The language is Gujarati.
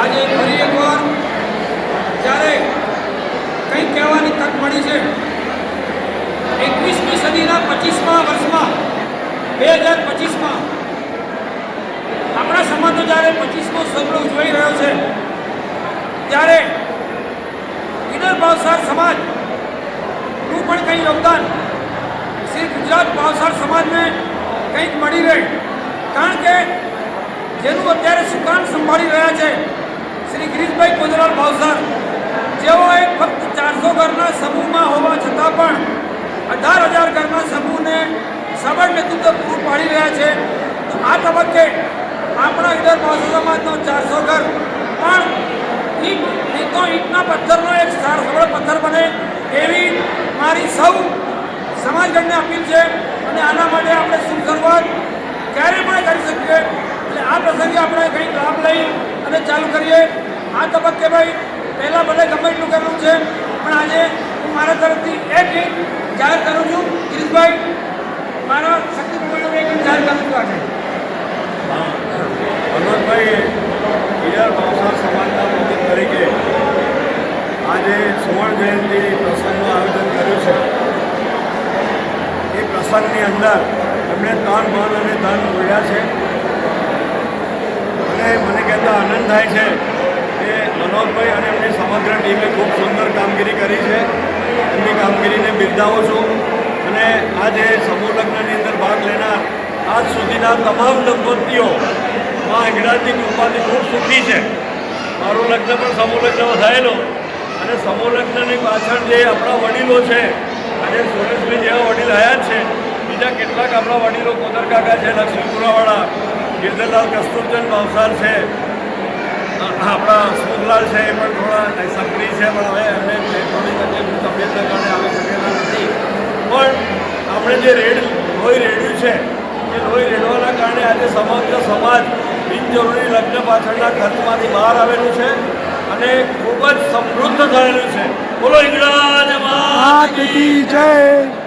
આજે ફરી એકવાર જ્યારે કંઈક કહેવાની તક મળી છે, એકવીસમી સદીના પચીસમા વર્ષમાં, બે હજાર પચીસમાં, આપણા સમાજનો જ્યારે પચીસમો સગડો ઉજવાઈ રહ્યો છે, ત્યારે ઈડર ભાવસાર સમાજનું પણ કંઈ યોગદાન શ્રી ગુજરાત ભાવસાર સમાજને કંઈક મળી રહે. કારણ કે જેનું અત્યારે સુકાન સંભાળી રહ્યા છે શ્રી ગિરીશભાઈ કોજરાલ ભાવસાર જેઓએ ફક્ત ચારસો ઘરના સમૂહમાં હોવા છતાં પણ અઢાર હજાર ઘરના સમૂહને સબળ નેતૃત્વ પૂરું પાડી રહ્યા છે. તો આ તબક્કે આપણા ઈડર ભાવસાર સમાજનો ચારસો ઘર, પણ ઈટ નહીં તો ઈટના પથ્થરનો એક સાર સબળ પથ્થર બને એવી મારી સૌ સમાજગણને અપીલ છે. અને આના માટે આપણે શુભ શરૂઆત ક્યારે પણ કરી શકીએ? એટલે આ પ્રસંગે આપણે કંઈક લાભ લઈ અને ચાલુ કરીએ. આ તબક્કે ભાઈ, પહેલાં ભલે ગમે એટલું કરવું છે, પણ આજે હું મારા તરફથી એક જાહેર કરું છું. ગિરીશભાઈ, મારા શક્તિ પ્રમાણે એક ઈંટ જાહેર કરું છું આજે. સમાજના પ્રમુખ તરીકે આજે સુવર્ણ જયંતિ પ્રસંગનું આયોજન કર્યું છે. એ પ્રસંગની અંદર એમણે તન, મન અને ધન જોડ્યા છે. અને મને કહેતા આનંદ થાય છે કે મનોજભાઈ અને એમની સમગ્ર ટીમે ખૂબ સુંદર કામગીરી કરી છે એમની કામગીરીને બિરદાવું છું અને આજે સમૂહ લગ્નની અંદર ભાગ લેનાર આજ સુધીના તમામ દંપતીઓ મા હિંગળાજની કૃપાથી ખૂબ સુખી છે. મારું લગ્ન પણ સમૂહ લગ્નમાં થયેલું અને સમૂહ લગ્નની પાછળ જે આપણા વડીલો છે આજે સુરેશભાઈ જેવા વડીલ હયા જ છે. બીજા કેટલાક આપણા વડીલો કોતરકાકા છે, લક્ષ્મીપુરાવાળા, ગિરધરલાલ કસ્તુરચંદ ભાવસાર છે, આપણા સુખલાલ છે એ પણ થોડા સક્રિય છે, પણ હવે એમને થોડી તકલીફ તબિયતના કારણે આવી શકેલા નથી પણ આપણે જે રેડ, લોહી રેડ્યું છે, એ લોહી રેડવાના કારણે આજે સમગ્ર સમાજ બિનજરૂરી લગ્ન પાછળના ખર્ચમાંથી બહાર આવેલું છે અને ખૂબ જ સમૃદ્ધ થયેલું છે. બોલો કી જય.